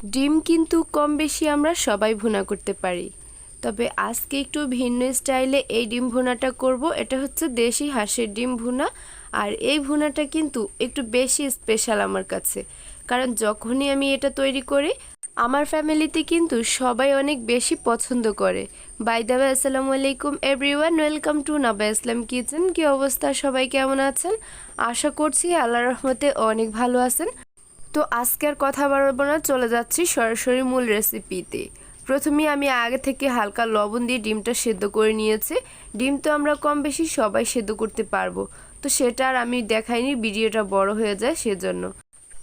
ডিম কিন্তু কম বেশি আমরা সবাই ভুনা করতে পারি। তবে আজকে একটু ভিন্ন স্টাইলে এই ডিম ভুনাটা করব, এটা হচ্ছে দেশি হাঁসের ডিম ভুনা। আর এই ভুনাটা কিন্তু একটু বেশি স্পেশাল আমার কাছে। কারণ যখনই আমি এটা তৈরি করি, আমার ফ্যামিলিতে কিন্তু সবাই অনেক বেশি পছন্দ করে। বাই দাবা আসসালামু আলাইকুম everyone welcome to Naba Islam kitchen কি অবস্থা? সবাই কেমন আছেন? আশা করছি আল্লাহ রহমতে অনেক ভালো আছেন। তো আজকে আর কথা বাড়াবো না, চলে যাচ্ছি সরাসরি মূল রেসিপিতে প্রথমে আমি আগে থেকে হালকা লবণ দিয়ে ডিমটা সেদ্ধ করে নিয়েছি। ডিম তো আমরা কম বেশি সবাই সেদ্ধ করতে পারব। তো সেটা আর আমি দেখাইনি, ভিডিওটা বড় হয়ে যায় সেজন্য।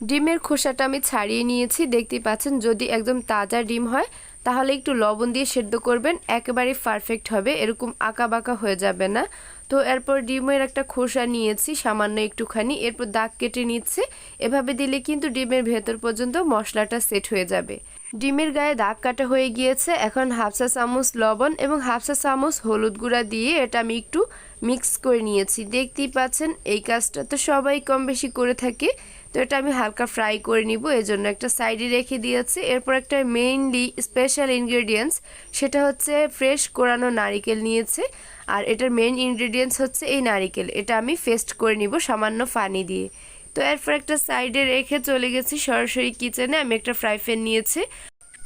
ডিমের খোসাটা আমি ছাড়িয়ে নিয়েছি, দেখতেই পাচ্ছেন যদি একদম তাজা ডিম হয়, তাহলে একটু লবণ দিয়ে সেদ্ধ করবেন একেবারে পারফেক্ট হবে, এরকম আঁকা বাঁকা হয়ে যাবে না। তো এরপর ডিমের একটা খোসা নিয়েছি, সামান্য একটুখানি। এরপর দাগ কেটে নিচ্ছে। এভাবে দিলে কিন্তু ডিমের ভেতর পর্যন্ত মশলাটা সেট হয়ে যাবে। ডিমের গায়ে দাগ কাটা হয়ে গিয়েছে। এখন হাফসা চামচ লবণ এবং হাফসা চামচ হলুদ গুঁড়া দিয়ে এটা আমি একটু মিক্স করে নিয়েছি। দেখতেই পাচ্ছেন এই কাজটা তো সবাই কম বেশি করে থাকে। তো এটা আমি হালকা ফ্রাই করে নিব এই জন্য একটা সাইডে রেখে দিয়েছি। এরপর একটা মেইনলি স্পেশাল ইনগ্রেডিয়েন্টস, সেটা হচ্ছে ফ্রেশ কোরানো নারিকেল নিয়েছে। আর এটার মেইন ইনগ্রেডিয়েন্টস হচ্ছে এই নারিকেল। এটা আমি ফেস্ট করে নিব সামান্য পানি দিয়ে। তো এরপর একটা সাইডে রেখে চলে গেছি সরাসরি কিচেনে। আমি একটা ফ্রাই প্যান নিয়েছি।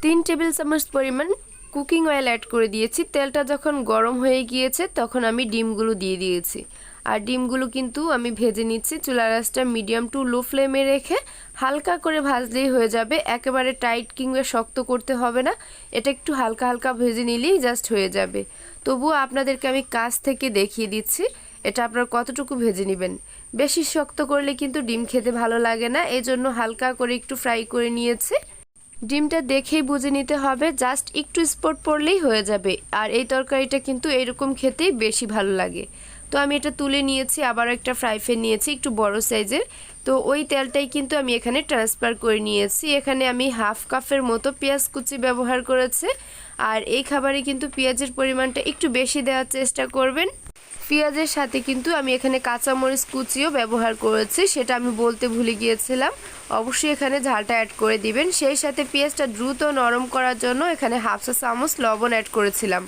তিন টেবিল চামচ পরিমাণ কুকিং অয়েল অ্যাড করে দিয়েছি। তেলটা যখন গরম হয়ে গিয়েছে, তখন আমি ডিমগুলো দিয়ে দিয়েছি। আর ডিমগুলো কিন্তু আমি ভেজে নিচ্ছি চুলা রাসটা মিডিয়াম টু লো ফ্লেমে রেখে। হালকা করে ভাজলেই হয়ে যাবে। একেবারে টাইট কিংবা শক্ত করতে হবে না। এটা একটু হালকা হালকা ভেজে নিলেই জাস্ট হয়ে যাবে। তবুও আপনাদেরকে আমি কাছ থেকে দেখিয়ে দিচ্ছি। এটা আপনার কতটুকু ভেজে নেবেন? বেশি শক্ত করলে কিন্তু ডিম খেতে ভালো লাগে না এই জন্য হালকা করে একটু ফ্রাই করে নিয়েছে। ডিমটা দেখেই বুঝে নিতে হবে, জাস্ট একটু স্পট পড়লেই হয়ে যাবে, আর এই তরকারিটা কিন্তু এরকম খেতেই বেশি ভালো লাগে। তো আমি এটা তুলে নিয়েছি আবার একটা ফ্রাই প্যান নিয়েছি, একটু বড় সাইজের। তো ওই তেলটাই কিন্তু আমি এখানে ট্রান্সফার করে নিয়েছি। এখানে আমি হাফ কাপের মতো পেঁয়াজ কুচি ব্যবহার করেছে, আর এই খাবারে কিন্তু পেঁয়াজের পরিমাণটা একটু বেশি দেওয়ার চেষ্টা করবেন। পেঁয়াজের সাথে কিন্তু আমি এখানে কাঁচামরিচ কুচিও ব্যবহার করেছি, সেটা আমি বলতে ভুলে গিয়েছিলাম। অবশ্যই এখানে ঝালটা অ্যাড করে দিবেন। সেই সাথে পেঁয়াজটা দ্রুত নরম করার জন্য এখানে হাফসা চামচ লবণ অ্যাড করেছিলাম।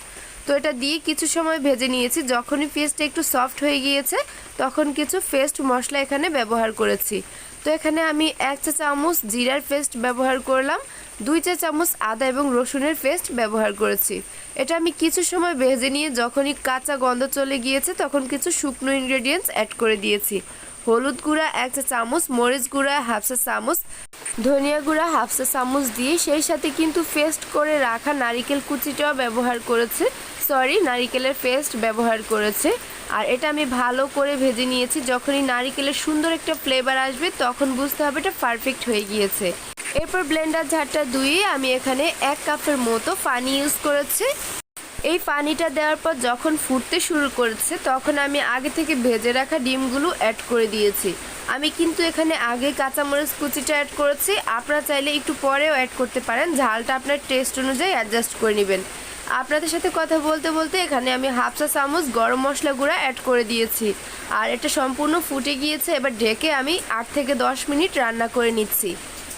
তো এটা দিয়ে কিছু সময় ভেজে নিয়েছি। যখনই পেস্টটা একটু সফট হয়ে গিয়েছে, তখন কিছু পেস্ট মশলা এখানে ব্যবহার করেছি। তো এখানে আমি এক চা চামচ জিরার পেস্ট ব্যবহার করলাম, দুই চা চামচ আদা এবং রসুনের পেস্ট ব্যবহার করেছি। এটা আমি কিছু সময় ভেজে নিয়ে যখনই কাঁচা গন্ধ চলে গিয়েছে, তখন কিছু শুকনো ইনগ্রেডিয়েন্টস অ্যাড করে দিয়েছি। হলুদ গুঁড়া এক চা চামচ, মরিচ গুঁড়া হাফ চা চামচ, ধনিয়া গুঁড়া হাফ চা চামচ দিয়ে সেই সাথে কিন্তু পেস্ট করে রাখা নারিকেল কুচিটাও ব্যবহার করেছে। সরি, নারিকেলের পেস্ট ব্যবহার করেছে। আর এটা আমি ভালো করে ভেজে নিয়েছি। যখনই নারিকেলের সুন্দর একটা ফ্লেভার আসবে, তখন বুঝতে হবে এটা পারফেক্ট হয়ে গিয়েছে। এরপর ব্লেন্ডার ঝাড়টা ধুয়ে আমি এখানে এক কাপের মতো পানি ইউজ করেছি। এই পানিটা দেওয়ার পর যখন ফুটতে শুরু করেছে, তখন আমি আগে থেকে ভেজে রাখা ডিমগুলো অ্যাড করে দিয়েছি। আমি কিন্তু এখানে আগে কাঁচামরিচ কুচিটা অ্যাড করেছি। আপনারা চাইলে একটু পরেও অ্যাড করতে পারেন। ঝালটা আপনার টেস্ট অনুযায়ী অ্যাডজাস্ট করে নেবেন। আপনাদের সাথে কথা বলতে বলতে এখানে আমি হাফ চা চামচ গরম মশলা গুঁড়া অ্যাড করে দিয়েছি। আর এটা সম্পূর্ণ ফুটে গিয়েছে, এবার ঢেকে আমি আট থেকে দশ মিনিট রান্না করে নিচ্ছি।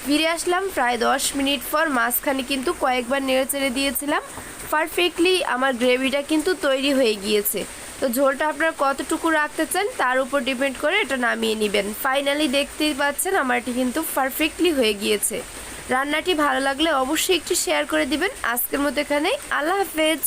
ফিরে আসলাম প্রায় দশ মিনিট পর, মাঝখানে কিন্তু কয়েকবার নেড়ে চেড়ে দিয়েছিলাম। পারফেক্টলি আমার গ্রেভিটা কিন্তু তৈরি হয়ে গিয়েছে। তো ঝোলটা আপনারা কতটুকু রাখতে চান, তার উপর ডিপেন্ড করে এটা নামিয়ে নেবেন। ফাইনালি দেখতেই পাচ্ছেন, আমার এটি কিন্তু পারফেক্টলি হয়ে গিয়েছে। রান্নাটি ভালো লাগলে অবশ্যই একটু শেয়ার করে দিবেন। আজকের মতো এখানে আল্লাহ হাফেজ।